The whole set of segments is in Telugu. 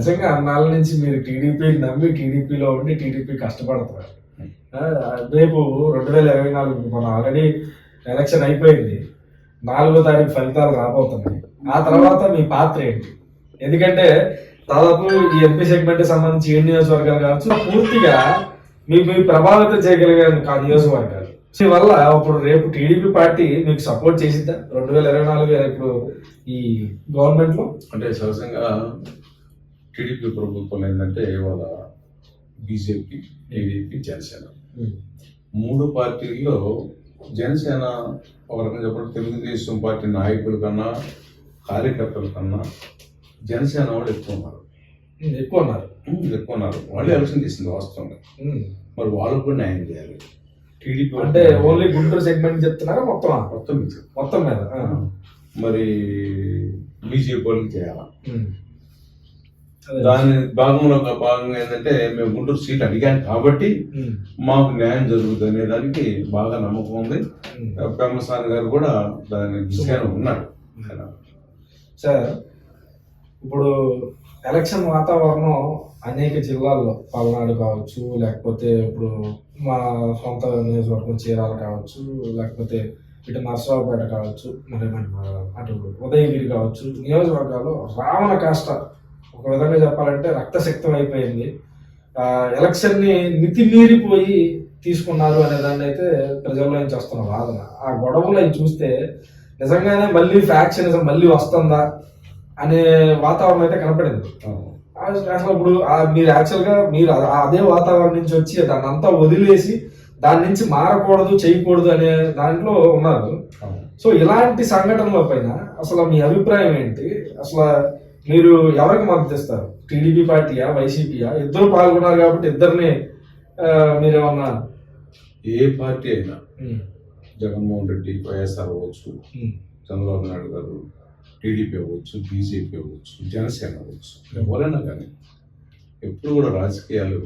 నిజంగా అన్నాళ్ళ నుంచి మీరు టీడీపీ నమ్మి టీడీపీలో ఉండి టీడీపీ కష్టపడతారు రేపు రెండు వేల ఇరవై నాలుగు మన ఆల్రెడీ ఎలక్షన్ అయిపోయింది. నాలుగో తారీఖు ఫలితాలు రాబోతున్నాయి. ఆ తర్వాత మీ పాత్ర ఏంటి? ఎందుకంటే దాదాపు ఈ ఎంపీ సెగ్మెంట్ సంబంధించి ఏ నియోజకవర్గాలు కావచ్చు పూర్తిగా మీ మీ ప్రభావితం చేయగలిగే ఆ నియోజకవర్గాలు. వల్ల ఇప్పుడు రేపు టీడీపీ పార్టీ మీకు సపోర్ట్ చేసిద్దా రెండు వేల ఇరవై నాలుగు ఇప్పుడు ఈ గవర్నమెంట్లో? అంటే సహజంగా టీడీపీ ప్రభుత్వం ఏంటంటే వాళ్ళ బీజేపీ టీడీపీ జనసేన. మూడు పార్టీల్లో జనసేన ఒక రకంగా చెప్పండి తెలుగుదేశం పార్టీ నాయకుల కన్నా కార్యకర్తల కన్నా జనసేన వాళ్ళు ఎక్కువ ఉన్నారు. ఉమ్, ఎక్కువ ఉన్నారు. ఉమ్, ఎక్కువ ఉన్నారు. వాళ్ళు ఎలక్షన్ తీసింది వాస్తవంగా. మరి వాళ్ళకు కూడా న్యాయం చేయాలి. టీడీపీ అంటే ఓన్లీ గుంటూరు సెగ్మెంట్ చెప్తున్నారా మొత్తం? మొత్తం మొత్తం మీద. మరి బీజేపీ వాళ్ళకి చేయాలా. దాని భాగంలో ఒక భాగంగా ఏంటంటే మేము గుంటూరు సీట్ అడిగాం కాబట్టి. మాకు న్యాయం జరుగుతుంది అనే దానికి బాగా నమ్మకం ఉంది. పెమ్మసాని గారు కూడా దాని దిశగా ఉన్నారు. సార్ ఇప్పుడు ఎలక్షన్ వాతావరణం అనేక జిల్లాల్లో పల్నాడు కావచ్చు లేకపోతే ఇప్పుడు మా సొంత నియోజకవర్గం చీరాల కావచ్చు లేకపోతే ఇటు నర్సరావుపేట కావచ్చు మరి అటు ఉదయగిరి కావచ్చు నియోజకవర్గాలు రావణ కాష్ట ఒక విధంగా చెప్పాలంటే రక్తశక్తం అయిపోయింది. ఆ, ఎలక్షన్ని మితిమీరిపోయి తీసుకున్నారు అనే దాన్ని అయితే ప్రజల్లో నుంచి వస్తున్న వాదన. ఆ గొడవలు అవి చూస్తే నిజంగానే మళ్ళీ ఫ్యాక్షనిజం మళ్ళీ వస్తుందా అనే వాతావరణం అయితే కనపడింది. అసలు ఇప్పుడు మీరు యాక్చువల్గా మీరు అదే వాతావరణం నుంచి వచ్చి దాన్ని అంతా వదిలేసి దాని నుంచి మారకూడదు చేయకూడదు అనే దాంట్లో ఉన్నారు. సో ఇలాంటి సంఘటనల పైన అసలు మీ అభిప్రాయం ఏంటి? అసలు మీరు ఎవరికి మద్దతు ఇస్తారు? టీడీపీ పార్టీయా వైసీపీయా? ఇద్దరు పాల్గొన్నారు కాబట్టి ఇద్దరిని మీరు ఏమన్నా ఏ పార్టీ అయినా జగన్మోహన్ రెడ్డి వైఎస్ఆర్ అవ్వచ్చు చంద్రబాబు నాయుడు గారు టీడీపీ అవ్వచ్చు బీజేపీ అవ్వచ్చు జనసేన అవ్వచ్చు ఎవరైనా కానీ ఎప్పుడు కూడా రాజకీయాలు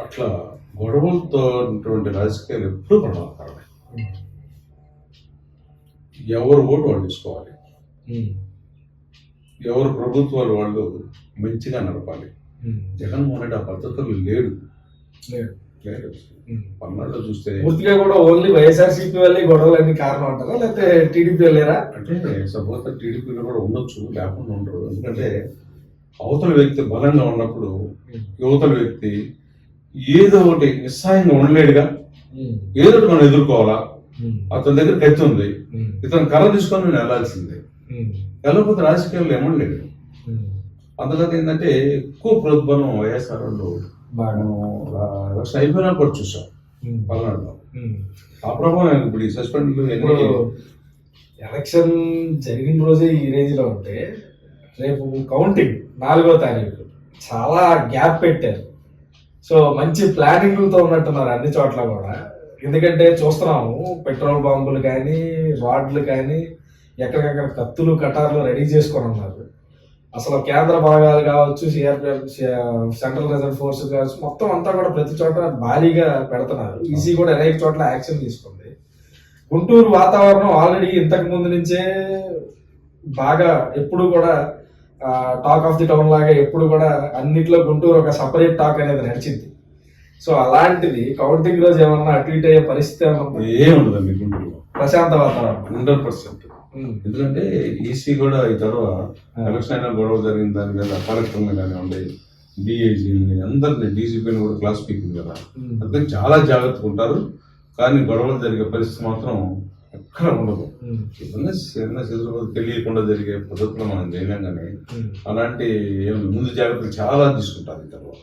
అట్లా గొడవలతో ఉన్నటువంటి రాజకీయాలు ఎప్పుడు ప్రమాదకరమే ఎవరు ఓటు వాళ్ళు తీసుకోవాలి ఎవరు ప్రభుత్వాలు వాళ్ళు మంచిగా నడపాలి. జగన్మోహన్ రెడ్డి ఆ పద్ధతులు లేడు. లేడు. పల్నాడులో చూస్తే పూర్తిగా కూడా ఓన్లీ వైఎస్ఆర్సీపీ వల్లే గొడవలన్నీ కారణం అంటారా? లేకపోతే టీడీపీ లేరా అంటే సపోజ్ టీడీపీలో కూడా ఉండొచ్చు లేకుండా ఉండరు. ఎందుకంటే అవతల వ్యక్తి బలంగా ఉన్నప్పుడు యువతల వ్యక్తి ఏదో ఒకటి నిస్సాయంగా ఉండలేడుగా. ఏదో ఒకటి మనం ఎదుర్కోవాలా? అతని దగ్గర కత్తి ఉంది. ఇతను కర్ర తీసుకొని నేను వెళ్ళాల్సిందే. వెళ్ళకపోతే రాజకీయాల్లో ఏమనలేడు అందులో ఏంటంటే ఎక్కువ ప్రోద్బలం వైఎస్ఆర్ వాళ్ళు ఎలక్షన్ అయిపోయినా కూడా చూసాం పల్నాడులో. ఆ ప్రభావం ఇప్పుడు ఈ ఎన్ని ఎలక్షన్ జరిగిన రోజే ఈ రేంజ్లో ఉంటే రేపు కౌంటింగ్ నాలుగో తారీఖు చాలా గ్యాప్ పెట్టారు. సో మంచి ప్లానింగ్తో ఉన్నట్టున్నారు అన్ని చోట్ల కూడా. ఎందుకంటే చూస్తున్నాము పెట్రోల్ బాంబులు కానీ రాడ్లు కానీ ఎక్కడికక్కడ కత్తులు కటార్లు రెడీ చేసుకొని ఉన్నారు అసలు కేంద్ర భాగాలు కావచ్చు సిఆర్పిఎఫ్ సెంట్రల్ రిజర్వ్ ఫోర్స్ కావచ్చు మొత్తం అంతా కూడా ప్రతి చోట భారీగా పెడుతున్నారు. ఈసీ కూడా అనేక చోట్ల యాక్షన్ తీసుకుంది. గుంటూరు వాతావరణం ఆల్రెడీ ఇంతకు ముందు నుంచే బాగా ఎప్పుడు కూడా టాక్ ఆఫ్ ది టౌన్ లాగా ఎప్పుడు కూడా అన్నిట్లో గుంటూరు ఒక సపరేట్ టాక్ అనేది నడిచింది. సో అలాంటిది కౌంటింగ్ రోజు ఏమన్నా అటు ఇటు అయ్యే పరిస్థితి ఏమన్నా? ఏముండదండి గుంటూరులో. ప్రశాంత వాతావరణం. Hundred percent. ఎందుకంటే ఈసీ కూడా ఈ తర్వాత ఎలక్షన్ అయినా గొడవ జరిగిన దాని మీద కలెక్టర్ని కానివ్వండి డిఐజీని అందరిని డీజీపీని కూడా క్లాస్ పీకింది కదా. ఉమ్, అందుకే చాలా జాగ్రత్తగా ఉంటారు. కానీ గొడవలు జరిగే పరిస్థితి మాత్రం ఎక్కడ ఉండదు. చిత్ర తెలియకుండా జరిగే పద్ధతిలో మనం చేయలేం కానీ అలాంటి ముందు జాగ్రత్తలు చాలా తీసుకుంటారు ఈ తర్వాత.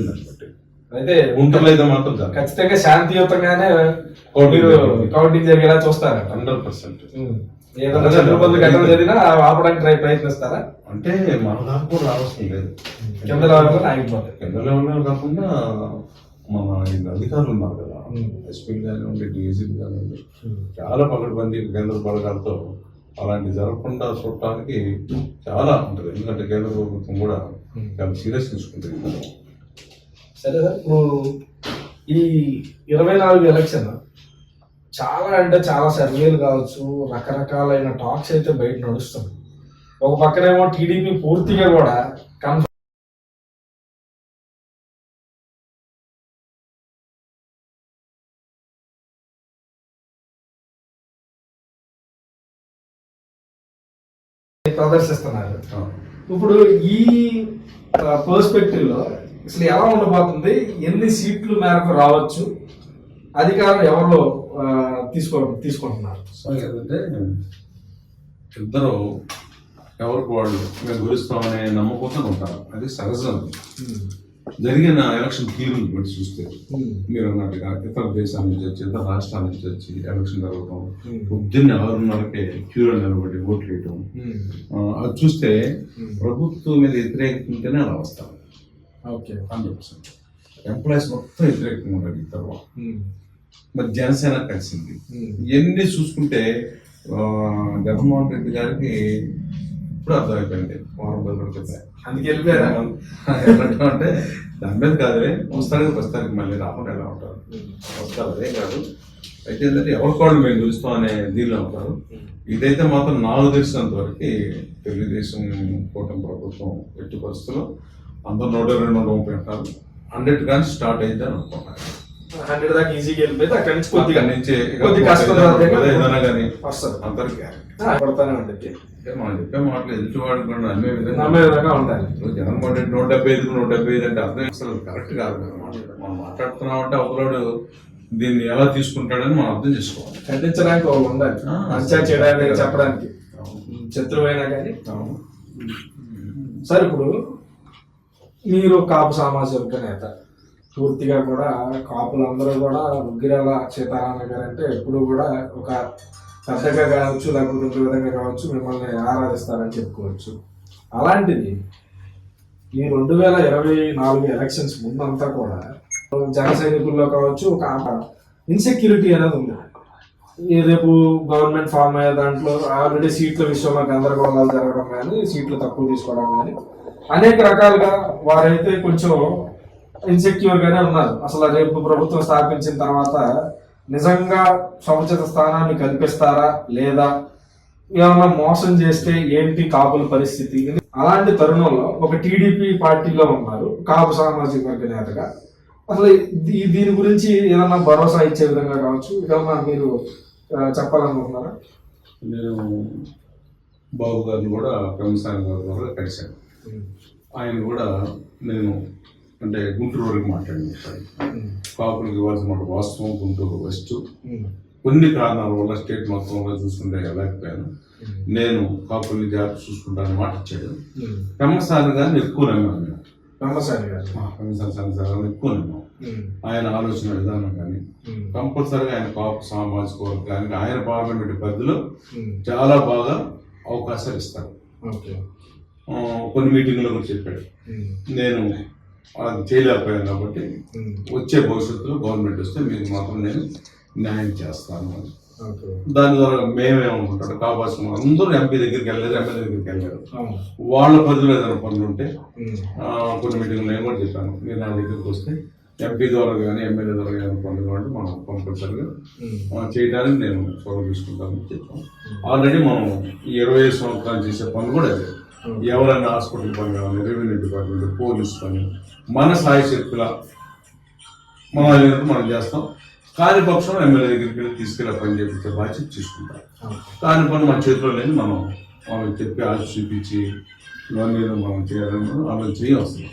దాన్ని బట్టి. అయితే గుంటూరులో అయితే మాత్రం జరగదు ఖచ్చితంగా శాంతియుతంగానే మీరు. కౌంటింగ్ జరిగేలా చూస్తారట హండ్రెడ్ పర్సెంట్. ఏదైనా చంద్రబాబు ఘటన జరిగినా ఆపడానికి ట్రై ప్రయత్నిస్తారా అంటే మన దాకా కూడా రావాల్సిన లేదు కింద లెవెల్లో ఆగిపోతాయి కింద లెవెల్లో కాకుండా మన ఈ అధికారులు ఉన్నారు కదా ఉమ్. ఎస్పీలు కానివ్వండి డిఎస్పీలు కానివ్వండి. చాలా పకడ్బందీ కేంద్ర బలగాలతో అలాంటి జరగకుండా చూడటానికి చాలా ఉంటుంది ఎందుకంటే కేంద్ర ప్రభుత్వం కూడా. చాలా సీరియస్ తీసుకుంటుంది సరే సార్. ఇప్పుడు ఈ ఇరవై నాలుగు ఎలక్షన్ చాలా అంటే చాలా సర్వేలు కావచ్చు రకరకాలైన టాక్స్ అయితే బయట నడుస్తుంది ఒక పక్కనేమో టీడీపీ పూర్తిగా కూడా కన్ఫర్మ్ ప్రదర్శిస్తున్నారు. ఇప్పుడు ఈ పర్స్పెక్టివ్లో అసలు ఎలా ఉండబోతుంది? ఎన్ని సీట్లు మేరకు రావచ్చు? అధికారం ఎవరు ఆ, తీసుకో తీసుకుంటున్నారు? ఏంటంటే ఇద్దరు ఎవరికి వాళ్ళు మేము గురిస్తామనే నమ్మకంతో ఉంటారు. అది సహజం. జరిగిన ఎలక్షన్ తీరుని బట్టి చూస్తే మీరు అన్నట్టుగా ఇతర దేశాల నుంచి వచ్చి ఇతర రాష్ట్రాల నుంచి వచ్చి ఎలక్షన్ జరగటం పొద్దున్నే ఆరున్నరకే క్యూలో నిలబడి ఓట్లు వేయటం అది చూస్తే ప్రభుత్వం మీద వ్యతిరేకంగానే అలా వస్తారు ఓకే హండ్రెడ్ పర్సెంట్. ఎంప్లాయీస్ మొత్తం వ్యతిరేకంగా ఉన్నారు ఈ తర్వాత. మరి జనసేన కలిసింది. ఇవన్నీ చూసుకుంటే జగన్మోహన్ రెడ్డి గారికి ఇప్పుడు అర్థమైపోయింది. వారం రోజుల క్రితం అందుకే వెళ్ళిపోయారా? ఎట్లా అంటే దాని మీద కాదులే. వస్తానికి ప్రస్తుతానికి మళ్ళీ రాకుండా ఎలా ఉంటారు? వస్తారు అదే కాదు. అయితే ఏంటంటే ఎవరికోళ్ళు మేము గెలుస్తాం అనే దీనిలో ఉంటారు. ఇదైతే మాత్రం నాకు తెలిసినంత వరకు తెలుగుదేశం కూటమి ప్రభుత్వం ఎట్టి పరిస్థితుల్లో అందరు నూట రెండు నూట ముప్పై అంటారు హండ్రెడ్ కానీ స్టార్ట్ అయితే అనుకుంటున్నాను. హండ్రెడ్ దాకా ఈజీగా అక్కడి నుంచి కొద్దిగా అక్కడి నుంచి ఇక కొద్ది కష్టం ఏదైనా కానీ వస్తుంది. అందరికి గ్యారెంటీ పడతానే ఉంటుంది అంటే మనం చెప్పే మాటలు ఎదుటి వాడు కూడా నమ్మే విధంగా నమ్మే విధంగా ఉండాలి రెడ్డి నూట డెబ్బై ఐదు నూట డెబ్బై ఐదు అంటే అర్థం అసలు కరెక్ట్ కాదు. మనం మాట్లాడుతున్నాం అంటే అవతలాడు దీన్ని ఎలా తీసుకుంటాడని మనం అర్థం చేసుకోవాలి. ఖండించడానికి ఉండాలి. చేయడానికి చెప్పడానికి. శత్రువైనా కానీ. సార్ ఇప్పుడు మీరు కాపు సామాజిక నేత. పూర్తిగా కూడా కాపులందరూ కూడా ఉగ్గిరాల సీతారామ గారు అంటే ఎప్పుడు కూడా ఒక పెద్దగా కావచ్చు లేకపోతే ఇంకో విధంగా కావచ్చు మిమ్మల్ని ఆరాధిస్తారని చెప్పుకోవచ్చు. అలాంటిది ఈ రెండు వేల ఇరవై నాలుగు ఎలక్షన్స్ ముందంతా కూడా జన సైనికుల్లో కావచ్చు ఒక ఇన్సెక్యూరిటీ అనేది ఉంది. రేపు గవర్నమెంట్ ఫామ్ అయ్యే దాంట్లో ఆల్రెడీ సీట్ల విషయంలో గందరగోళాలు జరగడం కానీ సీట్లు తక్కువ తీసుకోవడం కానీ అనేక రకాలుగా వారైతే కొంచెం ఇన్సెక్యూర్గానే ఉన్నారు. అసలు రేపు ప్రభుత్వం స్థాపించిన తర్వాత నిజంగా సముచిత స్థానాన్ని కల్పిస్తారా లేదా? ఏమన్నా మోసం చేస్తే ఏంటి కాపుల పరిస్థితి? అలాంటి తరుణంలో ఒక టీడీపీ పార్టీలో ఉన్నారు కాపు సామాజిక వర్గ నేతగా. అసలు దీని గురించి ఏదన్నా భరోసా ఇచ్చే విధంగా కావచ్చు? ఏమన్నా మీరు చెప్పాలనుకుంటున్నారా? నేను బాబు గారిని కూడా ప్రముఖ గారి ద్వారా కలిశాను. ఆయన కూడా నేను అంటే గుంటూరు వరకు మాట్లాడిన కాపులకు ఇవ్వాల్సిన వాస్తవం గుంటూరు వెస్ట్ కొన్ని కారణాల వల్ల స్టేట్ మొత్తంలో చూసుకుంటే వెళ్ళకపోయాను నేను కాపుల్ని జాగ్రత్త చూసుకుంటానని మాట ఇచ్చాడు. పెమ్మసాని గారిని ఎక్కువ నమ్మాను నేను. రామసాని గారు. ఎక్కువ నమ్మాను. ఆయన ఆలోచన విధానం కానీ కంపల్సరీగా ఆయన కాపు సామాజిక వర్గానికి ఆయన పార్లమెంట్ పరిధిలో చాలా బాగా అవకాశాలు ఇస్తారు. కొన్ని మీటింగ్లో కూడా చెప్పాడు. నేను అది చేయలేకపోయాను కాబట్టి వచ్చే భవిష్యత్తులో గవర్నమెంట్ వస్తే మీకు మాత్రం నేను న్యాయం చేస్తాను అని. దాని ద్వారా మేమేమనుకుంటాడు కావాల్సిన అందరూ ఎంపీ దగ్గరికి వెళ్ళలేదు ఎమ్మెల్యే దగ్గరికి వెళ్ళారు వాళ్ళ పరిధిలో ఏదైనా పనులు ఉంటే కొన్ని మీటింగ్లు నేను కూడా చెప్పాను. మీరు నా దగ్గరికి వస్తే ఎంపీ ద్వారా కానీ ఎమ్మెల్యే ద్వారా కానీ పనులు కావాలంటే మనం కంపల్సరీగా చేయడానికి నేను చొరవ తీసుకుంటానని చెప్పాను. ఆల్రెడీ మనం ఇరవై ఐదు సంవత్సరాలు చేసే పనులు కూడా అదే. ఎవరైనా హాస్పిటల్ పని కానీ రెవెన్యూ డిపార్ట్మెంట్ పోలీస్ పని మన సాయి శక్తుల మన మనం చేస్తాం? కాని పక్షం ఎమ్మెల్యే దగ్గరికి వెళ్ళి తీసుకెళ్ళి పని చేపించే బాధ్యత తీసుకుంటాం. కాని పని మన చేతిలో లేదు మనం వాళ్ళకి చెప్పి ఆశ చూపించి ఇవన్నీ మనం చేయాలని మనం చేయాల్సింది